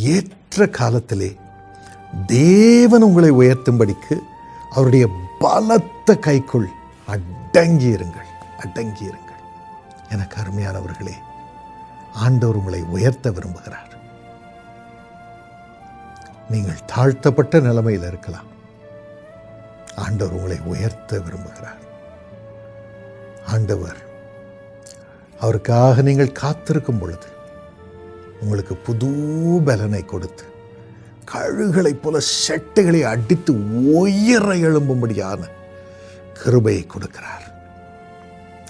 ஏற்ற காலத்திலே தேவன் உங்களை உயர்த்தும்படிக்கு அவருடைய பலத்த கைக்குள் அடங்கியிருங்கள் அடங்கியிருங்கள். அடங்கி இருங்கள் எனக்கு அருமையானவர்களே ஆண்டவர் உங்களை உயர்த்த விரும்புகிறார். நீங்கள் தாழ்த்தப்பட்ட நிலைமையில் இருக்கலாம். ஆண்டவர் உங்களை உயர்த்த விரும்புகிறார். ஆண்டவர் அவருக்காக நீங்கள் காத்திருக்கும் பொழுது உங்களுக்கு புது பலனை கொடுத்து கழுகளைப் போல செட்டைகளை அடித்து உயர எழும்பும்படியான கிருபையை கொடுக்கிறார்.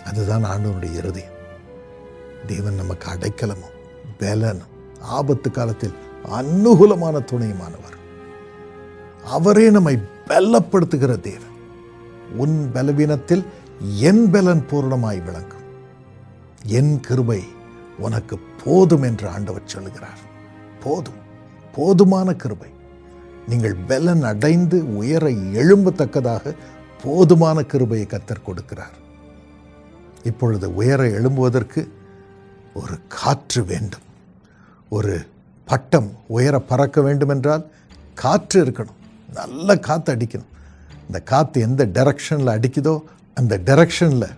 அதுதான் ஆண்டவனுடைய இருதயம். தேவன் நமக்கு அடைக்கலமும் பலனும் ஆபத்து காலத்தில் அனுகூலமான துணையுமானவர். அவரே நம்மை பலப்படுத்துகிற தேவன். உன் பலவீனத்தில் என் பலன் பூர்ணமாய் விளங்கும். என் கிருபை உனக்கு போதும் என்று ஆண்டவர் சொல்லுகிறார். போதும். போதுமான கிருபை. நீங்கள் பலன் அடைந்து உயர எழும்பத்தக்கதாக போதுமான கிருபையை கத்தர் கொடுக்கிறார். இப்பொழுது உயர எழும்புவதற்கு ஒரு காற்று வேண்டும். ஒரு பட்டம் உயர பறக்க வேண்டுமென்றால் காற்று இருக்கணும். நல்ல காற்று அடிக்கணும். இந்த காற்று எந்த டைரக்ஷனில் அடிக்குதோ அந்த டைரக்ஷனில்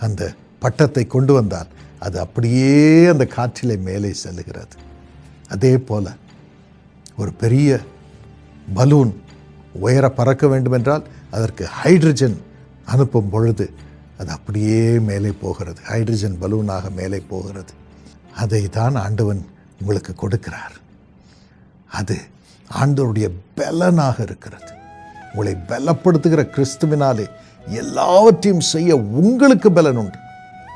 அந்த பட்டத்தை கொண்டு வந்தால் அது அப்படியே அந்த காற்றிலே மேலே செல்லுகிறது. அதே போல் ஒரு பெரிய பலூன் உயர பறக்க வேண்டுமென்றால் அதற்கு ஹைட்ரஜன் அனுப்பும் பொழுது அது அப்படியே மேலே போகிறது. ஹைட்ரஜன் பலூனாக மேலே போகிறது. அதை தான் ஆண்டவன் உங்களுக்கு கொடுக்கிறார். அது ஆண்டவருடைய பலனாக இருக்கிறது. உங்களை பலப்படுத்துகிற கிறிஸ்துவினாலே எல்லாவற்றையும் செய்ய உங்களுக்கு பலன் உண்டு.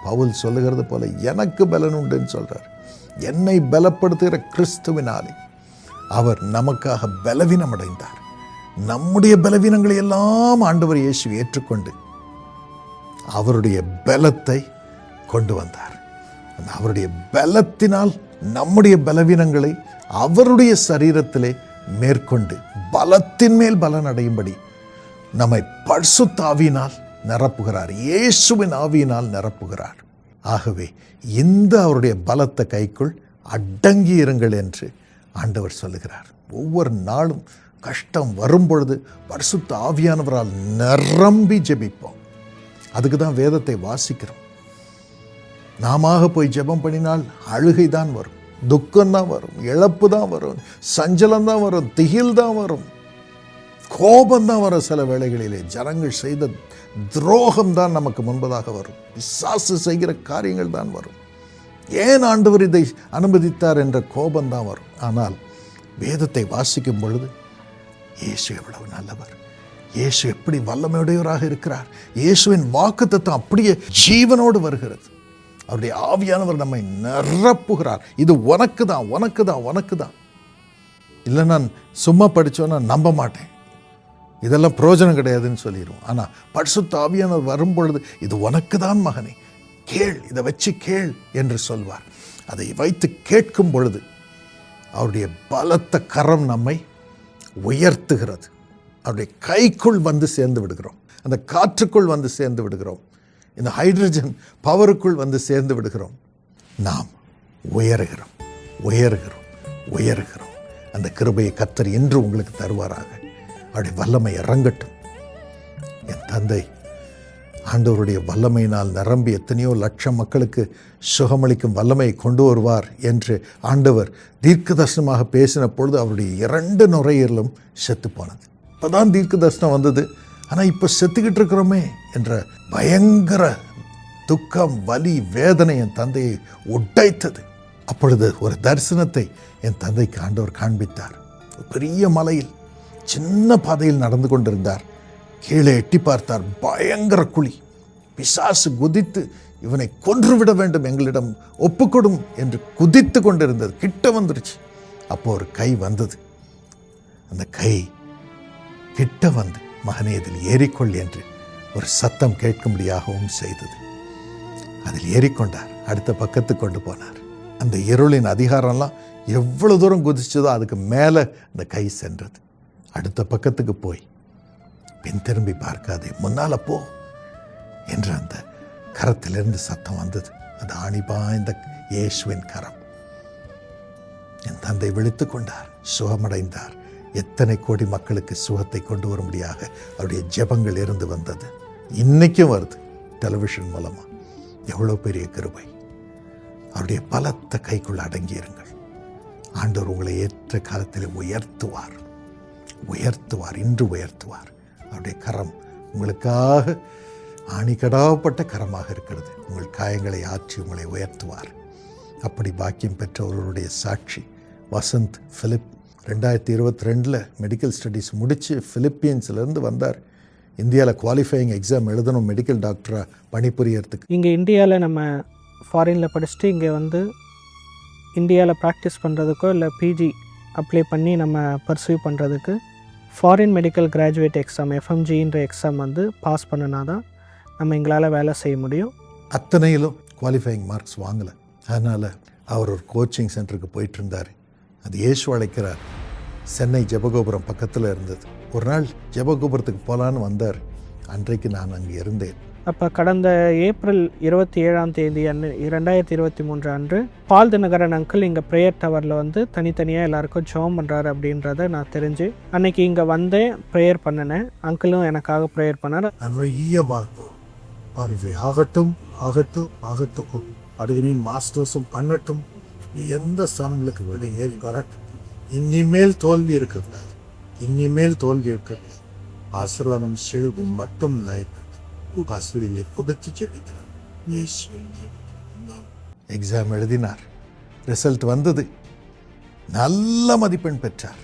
பவுல் சொல்லுகிறது போல எனக்கு பலன் உண்டுன்னு சொல்கிறார் என்னை பலப்படுத்துகிற கிறிஸ்துவினாலே அவர் நமக்காக பலவீனம் அடைந்தார் நம்முடைய பலவீனங்களை எல்லாம் ஆண்டவர் இயேசு ஏற்றுக்கொண்டு அவருடைய பலத்தை கொண்டு வந்தார். அந்த அவருடைய பலத்தினால் நம்முடைய பலவீனங்களை அவருடைய சரீரத்திலே மேற்கொண்டு பலத்தின் மேல் பலன் அடையும்படி நம்மை பர்சுத்தாவினால் நிரப்புகிறார். இயேசுவின் ஆவியினால் நிரப்புகிறார். ஆகவே இந்த அவருடைய பலத்த கைக்குள் அடங்கி இருங்கள் என்று ஆண்டவர் சொல்லுகிறார். ஒவ்வொரு நாளும் கஷ்டம் வரும்பொழுது பரிசுத்த ஆவியானவரால் நிரம்பி ஜெபிப்போம். அதுக்கு தான் வேதத்தை வாசிக்கிறோம். நாம போய் ஜெபம் பண்ணினால் அழுகை தான் வரும் துக்கம் தான் வரும் இழப்பு தான் வரும் சஞ்சலம் தான் வரும் திகில் தான் வரும். கோபம் தான் சில வேளைகளிலே ஜனங்கள் செய்த துரோகம் தான் நமக்கு முன்பதாக வரும். விசாசு செய்கிற காரியங்கள் தான் வரும். ஏன் ஆண்டவர் இதை அனுமதித்தார் என்ற கோபம் தான் வரும். ஆனால் வேதத்தை வாசிக்கும் பொழுது இயேசு எவ்வளவு நல்லவர். இயேசு எப்படி வல்லமையுடையவராக இருக்கிறார். இயேசுவின் வாக்குத்தத்தம் அப்படியே ஜீவனோடு வருகிறது. அவருடைய ஆவியானவர் நம்மை நிரப்புகிறார். இது உனக்கு தான் உனக்கு தான் உனக்கு தான் இல்லை நான் சும்மா படித்தோன்னா நம்ப மாட்டேன். இதெல்லாம் பிரயோஜனம் கிடையாதுன்னு சொல்லிடுவோம் ஆனால் பரிசுத்த ஆவியானவர் வரும்பொழுது இது உனக்கு தான் மகனே கேள் இதை வச்சு கேள் என்று சொல்வார். அதை வைத்து கேட்கும் பொழுது அவருடைய பலத்த கரம் நம்மை உயர்த்துகிறது. அவருடைய கைக்குள் வந்து சேர்ந்து விடுகிறோம். அந்த காற்றுக்குள் வந்து சேர்ந்து விடுகிறோம். இந்த ஹைட்ரஜன் பவருக்குள் வந்து சேர்ந்து விடுகிறோம். நாம் உயருகிறோம் உயருகிறோம் உயருகிறோம். அந்த கிருபையை கத்தர் என்று உங்களுக்கு தருவாராக. அப்படி வல்லமை இறங்கட்டும். என் தந்தை ஆண்டவருடைய வல்லமையினால் நிரம்பி எத்தனையோ லட்சம் மக்களுக்கு சுகமளிக்கும் வல்லமையை கொண்டு வருவார் என்று ஆண்டவர் தீர்க்க தரிசனமாக பேசின பொழுது அவருடைய இரண்டு நுரையீரலும் செத்து போனது இப்போதான் தீர்க்க தரிசனம் வந்தது. ஆனால் இப்போ செத்துக்கிட்டு இருக்கிறோமே என்ற பயங்கர துக்கம் வலி வேதனை என் தந்தையை உடைத்தது. அப்பொழுது ஒரு தரிசனத்தை என் தந்தைக்கு ஆண்டவர் காண்பித்தார். பெரிய மலையில் சின்ன பாதையில் நடந்து கொண்டிருந்தார். கீழே எட்டி பார்த்தார் பயங்கர குழி. பிசாசு குதித்து இவனை கொன்றுவிட வேண்டும் எங்களிடம் ஒப்புக்கொடும் என்று குதித்து கொண்டிருந்தது. கிட்ட வந்துருச்சு அப்போ ஒரு கை வந்தது. அந்த கை கிட்ட வந்து மகனே இதில் ஏறிக்கொள் என்று ஒரு சத்தம் கேட்கும்படியாகவும் செய்தது. அதில் ஏறிக்கொண்டார். அடுத்த பக்கத்துக்கு கொண்டு போனார். அந்த இருளின் அதிகாரம்லாம் எவ்வளவு தூரம் குதிச்சதோ அதுக்கு மேலே அந்த கை சென்றது. அடுத்த பக்கத்துக்கு போய். பின் திரும்பி பார்க்காதே முன்னால் போ என்ற அந்த கரத்திலிருந்து சத்தம் வந்தது. அது ஆணி பாய்ந்த இயேசுவின் கரம். என் தந்தை விழித்து கொண்டார் சுகமடைந்தார். எத்தனை கோடி மக்களுக்கு சுகத்தை கொண்டு வரும்படியாக அவருடைய ஜெபங்கள் இருந்து வந்தது. இன்னைக்கும் வருது டெலிவிஷன் மூலமா. எவ்வளோ பெரிய கிருபை. அவருடைய பலத்த கைக்குள்ள அடங்கியிருங்கள். ஆண்டவர் உங்களை ஏற்ற காலத்தில் உயர்த்துவார். உயர்த்துவார் இன்று உயர்த்துவார். அவருடைய கரம் உங்களுக்காக ஆணிக்கடாப்பட்ட கரமாக இருக்கிறது. உங்கள் காயங்களை ஆற்றி உங்களை உயர்த்துவார். அப்படி பாக்கியம் பெற்றவர்களுடைய சாட்சி வசந்த் ஃபிலிப் ரெண்டாயிரத்தி இருபத்தி ரெண்டில் மெடிக்கல் ஸ்டடீஸ் முடித்து ஃபிலிப்பீன்ஸ்லேருந்து வந்தார். இந்தியாவில் குவாலிஃபையிங் எக்ஸாம் எழுதணும் மெடிக்கல் டாக்டராக பணிபுரியறதுக்கு. இங்கே இந்தியாவில் நம்ம ஃபாரினில் படிச்சுட்டு இங்கே வந்து இந்தியாவில் ப்ராக்டிஸ் பண்ணுறதுக்கோ இல்லை பிஜி அப்ளை பண்ணி நம்ம பர்சீவ் பண்ணுறதுக்கு ஃபாரின் மெடிக்கல் கிராஜுவேட் எக்ஸாம் எஃப்எம்ஜின்ற எக்ஸாம் வந்து பாஸ் பண்ணினா தான் நம்ம எங்களால் வேலை செய்ய முடியும். அத்தனையிலும் குவாலிஃபையிங் மார்க்ஸ் வாங்கலை. அதனால் அவர் ஒரு கோச்சிங் சென்டருக்கு போயிட்டு இருந்தார். அது இயேசு அழைக்கிறார். சென்னை ஜெபகோபுரம் பக்கத்தில் இருந்தது. ஒரு நாள் ஜெபகோபுரத்துக்கு போகலான்னு வந்தார். அன்றைக்கு நான் அங்கே இருந்தேன். அப்போ கடந்த ஏப்ரல் இருபத்தி ஏழாம் தேதி அன்று இரண்டாயிரத்தி இருபத்தி மூன்று அன்று பால் தினகரன் அங்கிள் இங்கே ப்ரேயர் டவரில் வந்து தனித்தனியாக எல்லாருக்கும் ஜோம் பண்ணுறாரு அப்படின்றத நான் தெரிஞ்சு அன்னைக்கு இங்கே வந்தேன் ப்ரேயர் பண்ணினேன். அங்கிளும் எனக்காக ப்ரேயர் பண்ணார். நிறைய மார்க்கும் அறிவை ஆகட்டும் ஆகட்டும் ஆகட்டும். அடுவின் மாஸ்டர்ஸும் பண்ணட்டும். நீ எந்த ஸ்தானங்களுக்கு வெளியே ஏறி வரட்டும் இனிமேல் தோல்வி இருக்குது இனிமேல் தோல்வி இருக்குது ஆசீர்வாதம் செழுவும் மட்டும் ஆசிரியை புதுச்சு எக்ஸாம் எழுதினார். ரிசல்ட் வந்தது. நல்ல மதிப்பெண் பெற்றார்.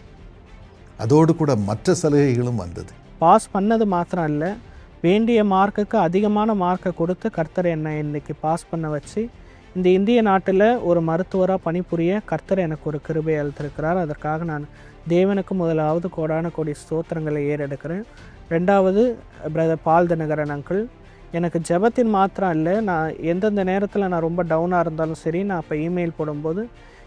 அதோடு கூட மற்ற சலுகைகளும் வந்தது. பாஸ் பண்ணது மாத்திரம் இல்லை வேண்டிய மார்க்குக்கு அதிகமான மார்க்கை கொடுத்து கர்த்தர் என்னை இன்னைக்கு பாஸ் பண்ண வச்சு இந்த இந்திய நாட்டில் ஒரு மருத்துவராக பணிபுரிய கர்த்தர் எனக்கு ஒரு கிருபை அளித்திருக்கிறார். அதற்காக நான் தேவனுக்கு முதலாவது கோடான கோடி ஸ்தோத்திரங்களை ஏறெடுக்கிறேன். ரெண்டாவது பிரதர் பால் தினகரன் அங்கிள் எனக்கு ஜெபத்தின் மாத்திரம் இல்லை நான் எந்தெந்த நேரத்தில் நான் ரொம்ப டவுனாக இருந்தாலும் சரி நான் அப்போ இமெயில் போடும்போது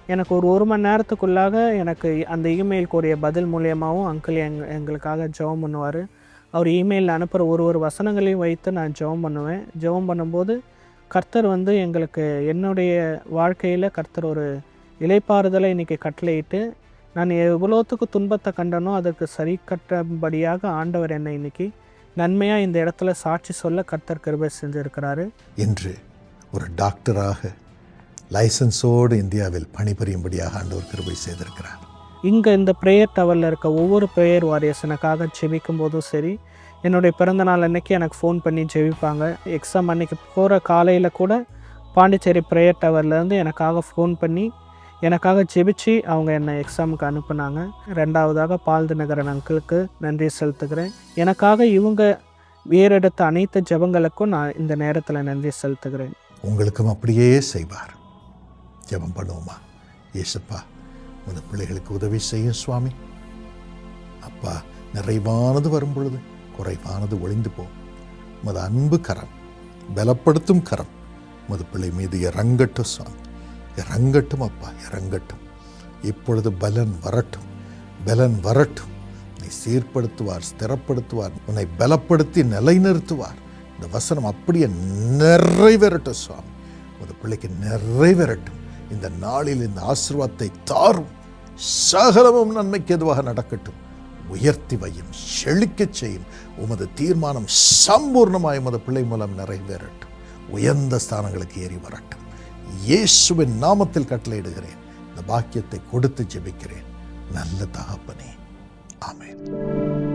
எனக்கு ஒரு ஒரு மணி நேரத்துக்குள்ளாக எனக்கு அந்த இமெயில் கூடிய பதில் மூலியமாகவும் அங்கிள் எங் எங்களுக்காக ஜெபம் பண்ணுவார். அவர் இமெயிலில் அனுப்புகிற ஒரு ஒரு வசனங்களையும் வைத்து நான் ஜெபம் பண்ணுவேன். ஜெபம் பண்ணும்போது கர்த்தர் வந்து எங்களுக்கு என்னுடைய வாழ்க்கையில் கர்த்தர் ஒரு இலைப்பாறுதலை இன்றைக்கி கட்டளையிட்டு நான் எவ்வளோத்துக்கு துன்பத்தை கண்டனோ அதற்கு சரி கட்டபடியாக ஆண்டவர் என்னை இன்னைக்கு நன்மையாக இந்த இடத்துல சாட்சி சொல்ல கர்த்தர் கிருபை செஞ்சுருக்கிறாரு. இன்று ஒரு டாக்டராக லைசன்ஸோடு இந்தியாவில் பணிபுரியும்படியாக ஆண்டவர் கிருபை செய்திருக்கிறார். இங்கே இந்த ப்ரேயர் டவரில் இருக்க ஒவ்வொரு ப்ரேயர் வாரியர்ஸ் எனக்காக ஜெபிக்கும் போதும் சரி என்னுடைய பிறந்த நாள் அன்னைக்கு எனக்கு ஃபோன் பண்ணி ஜெபிப்பாங்க. எக்ஸாம் அன்னைக்கு போகிற காலையில் கூட பாண்டிச்சேரி ப்ரேயர் டவர்லேருந்து எனக்காக ஃபோன் பண்ணி எனக்காக ஜெபிச்சு அவங்க என்னை எக்ஸாமுக்கு அனுப்புனாங்க. ரெண்டாவதாக பால் தினகரன் அங்கிளுக்கு நன்றி செலுத்துகிறேன். எனக்காக இவங்க வேறெடுத்த அனைத்து ஜெபங்களுக்கும் நான் இந்த நேரத்தில் நன்றி செலுத்துகிறேன். உங்களுக்கும் அப்படியே செய்வார். ஜெபம் பண்ணுவோமா? இயேசுப்பா உமது பிள்ளைகளுக்கு உதவி செய்யும் சுவாமி. அப்பா நிறைவானது வரும் பொழுது குறைவானது ஒளிந்து போகும் உமது அன்பு கரம் பலப்படுத்தும் கரம். உமது பிள்ளை மீது இறங்கட்டும் சுவாமி. இறங்கட்டும் அப்பா இறங்கட்டும். இப்பொழுது பலன் வரட்டும். பலன் வரட்டும். நீ சீர்படுத்துவார் ஸ்திரப்படுத்துவார் உன்னை பலப்படுத்தி நிலைநிறுத்துவார். இந்த வசனம் அப்படியே நிறைவேறட்டும் சுவாமி. ஒரு பிள்ளைக்கு நிறைவேறட்டும். இந்த நாளில் இந்த ஆசிர்வாதத்தை தாரும். சகலமும் நன்மைக்கு எதுவாக நடக்கட்டும். உயர்த்தி வையும் செழிக்கச் செய்யும். உமது தீர்மானம் சம்பூர்ணமாய் உமது பிள்ளை மூலம் நிறைவேறட்டும். உயர்ந்த ஸ்தானங்களுக்கு ஏறி வரட்டும். இயேசுவின் நாமத்தில் கட்டளையிடுகிறேன். இந்த பாக்கியத்தை கொடுத்து ஜெபிக்கிறேன். நல்ல தகப்பனே. ஆமேன்.